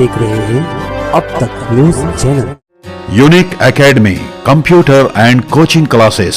देख रहे हैं अब तक news channel. Unique academy computer and coaching classes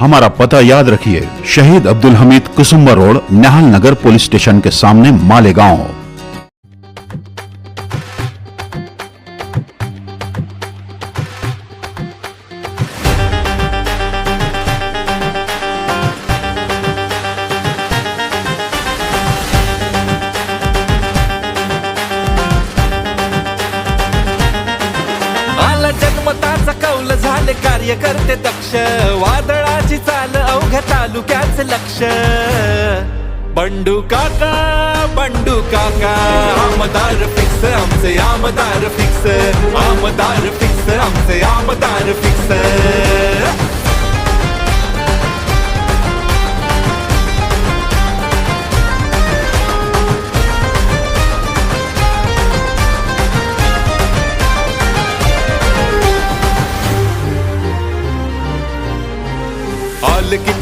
हमारा पता याद रखिए शहीद Abdul Hamid Kusumbar road Nehal Nagar police station के सामने मालेगांव। जन्मताचा कौल झाले कार्यकर्ते दक्ष. वादळाची चाल अवघ्या तालुक्याच लक्ष. बंडू काका बंडू काका आमदार फिक्स आमचे आमदार फिक्स. आमदार फिक्स आमचे आमदार फिक्स.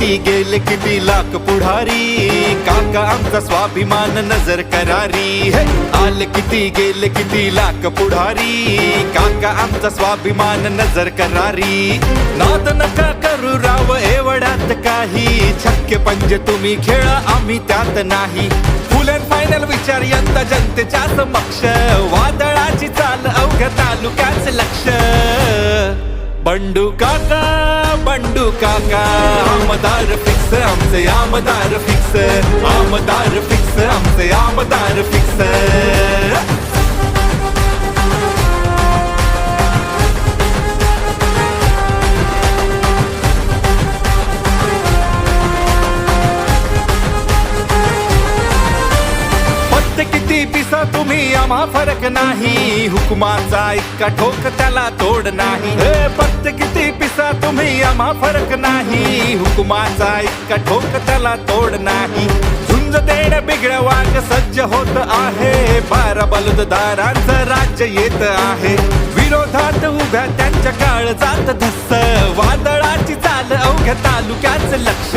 किती गेले किती लाख पुढारी? काका आमचा स्वाभिमान नजर करारी. हे आल किती गेले किती लाख पुढारी? काका आमचा स्वाभिमान नजर करारी. नाद नका करू राव एवढ्यात काही. छक्के पंजे तुम्ही खेळा आम्ही त्यात नाही. फुल अँड फायनल विचार यंदा जनतेच्या समक्ष. वादळाची चाल अवघ्या तालुक्याच लक्ष. बंडू काका बंडू काका आमदार फिक्स आमचे आमदार फिक्स आमदार फिक्स आमचे आमदार फिक्स तुम्ही फरक नाही. हुकुमाचा इतका ठोक त्याला तोड नाही. हे पत्ते किती पिसा तुम्ही आम्हा फरक नाही. हुकुमाचा इतका ठोक त्याला तोड नाही. झुंज देण बिघड वाग सज्ज होत आहे. बारा बलुतदारांचं राज्य येत आहे. विरोधात उभ्या त्यांच्या काळ जात धस्स. वादळाची चाल अवघ्या तालुक्याच लक्ष.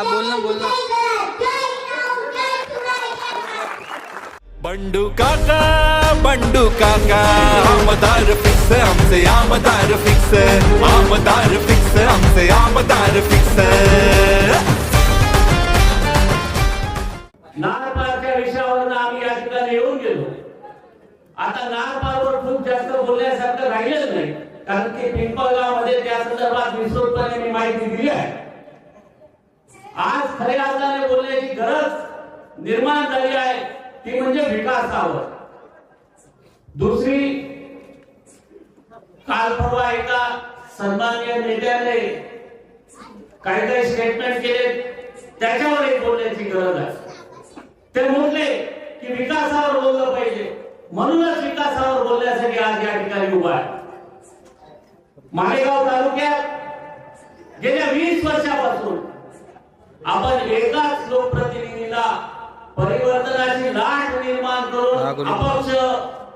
हा, बोल ना, बोल ना. बंडू काका बंडू काका आमदार फिक्स आमचे आमदार फिक्स आमदार फिक्स आमचे आमदार फिक्स नारपारच्या विषयावरून आम्ही या ठिकाणी येऊन गेलो. आता नारपारवर खूप जास्त बोलण्यासारखं राहिलेलं नाही. कारण की पिंपळगावमध्ये त्या संदर्भात विस्तृतपणे मी माहिती दिली आहे. आज खऱ्या अर्थाने बोलण्याची गरज निर्माण झाली आहे. ती म्हणजे विकासावर. दुसरी काल परवा एका सन्माननीय नेत्याने काही काही स्टेटमेंट केले. त्याच्यावर एक बोलण्याची गरज आहे. ते म्हटले की विकासावर बोललं पाहिजे. म्हणूनच विकासावर बोलण्यासाठी आज या ठिकाणी उभा आहे. मालेगाव तालुक्यात गेल्या वीस वर्षापासून आपण एकाच लोकप्रतिनिधीला परिवर्तनाची लाट निर्माण हा, करून. अपक्ष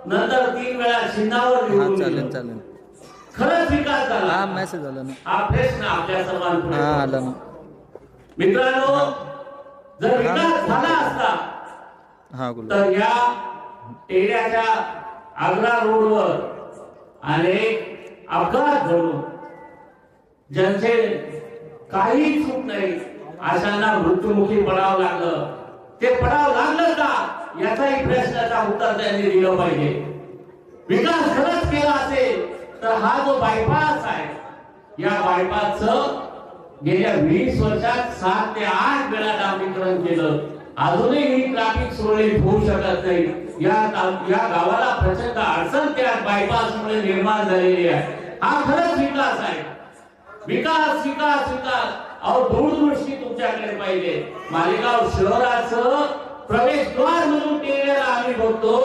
नंतर तीन वेळा चिन्हावर हा निवडून चालेल खरंच विकास हा झाला मेसेज आला ना. हा प्रश्न आपल्या हा सर्वांपुढे आला ना. मित्रांनो जर विकास झाला असता हा तर या टेऱ्याच्या आग्रा रोडवर अनेक अपघात घडून ज्यांचे काही चूक नाही. अशांना मृत्युमुखी पडावं लागलं. ते पडावं लागलं का? याचाही प्रश्नाचा उत्तर त्यांनी दिलं पाहिजे. विकास खरंच केला असेल तर हा जो बायपास आहे या बायपासचं गेल्या वीस वर्षात सात ते आठ वेळा डांबरीकरण केलं. अजूनही ही ट्रॅफिक सुरळीत होऊ शकत नाही. या या गावाला प्रचंड अडचण त्या बायपास मुळे निर्माण झालेली आहे. हा खरंच विकास आहे. विकास विकास विकास. अहो दूरदृष्टी तुमच्याकडे पाहिजे मालेगाव शहराचं प्रवेशद्वार म्हणून टेरेला आम्ही बघतो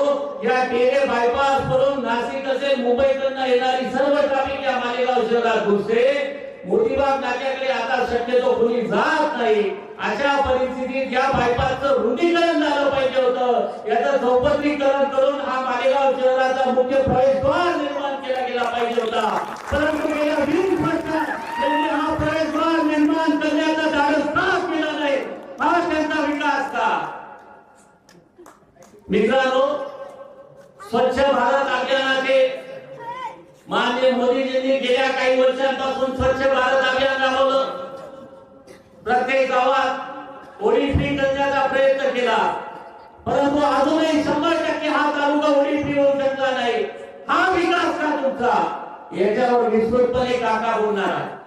या टेरे बायपास करून नाशिक असेल मुंबईकडनं येणारी सर्व ट्राफिक या मालेगाव शहरात घुसते. मोठीबाग नाक्याकडे आता शक्यतो कोणी जात नाही. अशा परिस्थितीत या बायपासचं रुंदीकरण झालं पाहिजे होतं. याचं चौपत्रीकरण करून हा मालेगाव शहराचा मुख्य प्रवेशद्वार निर्माण केला गेला पाहिजे होता. परंतु गेल्या वीस वर्षात त्यांनी हा प्रवेशद्वार निर्माण करण्याचा धाडस का केला महाराष्ट्राचा हा त्यांचा विकास का मित्रांनो स्वच्छ भारत अभियानाचे माननीय मोदीजींनी गेल्या काही वर्षांपासून स्वच्छ भारत अभियान राबवलं. प्रत्येक गावात ओढी फ्री करण्याचा प्रयत्न केला. परंतु अजूनही शंभर टक्के हा तालुका ओढी फ्री होऊ शकला नाही. हा विकास का तुमचा? याच्यावर विस्तृतपणे काका बोलणार आहे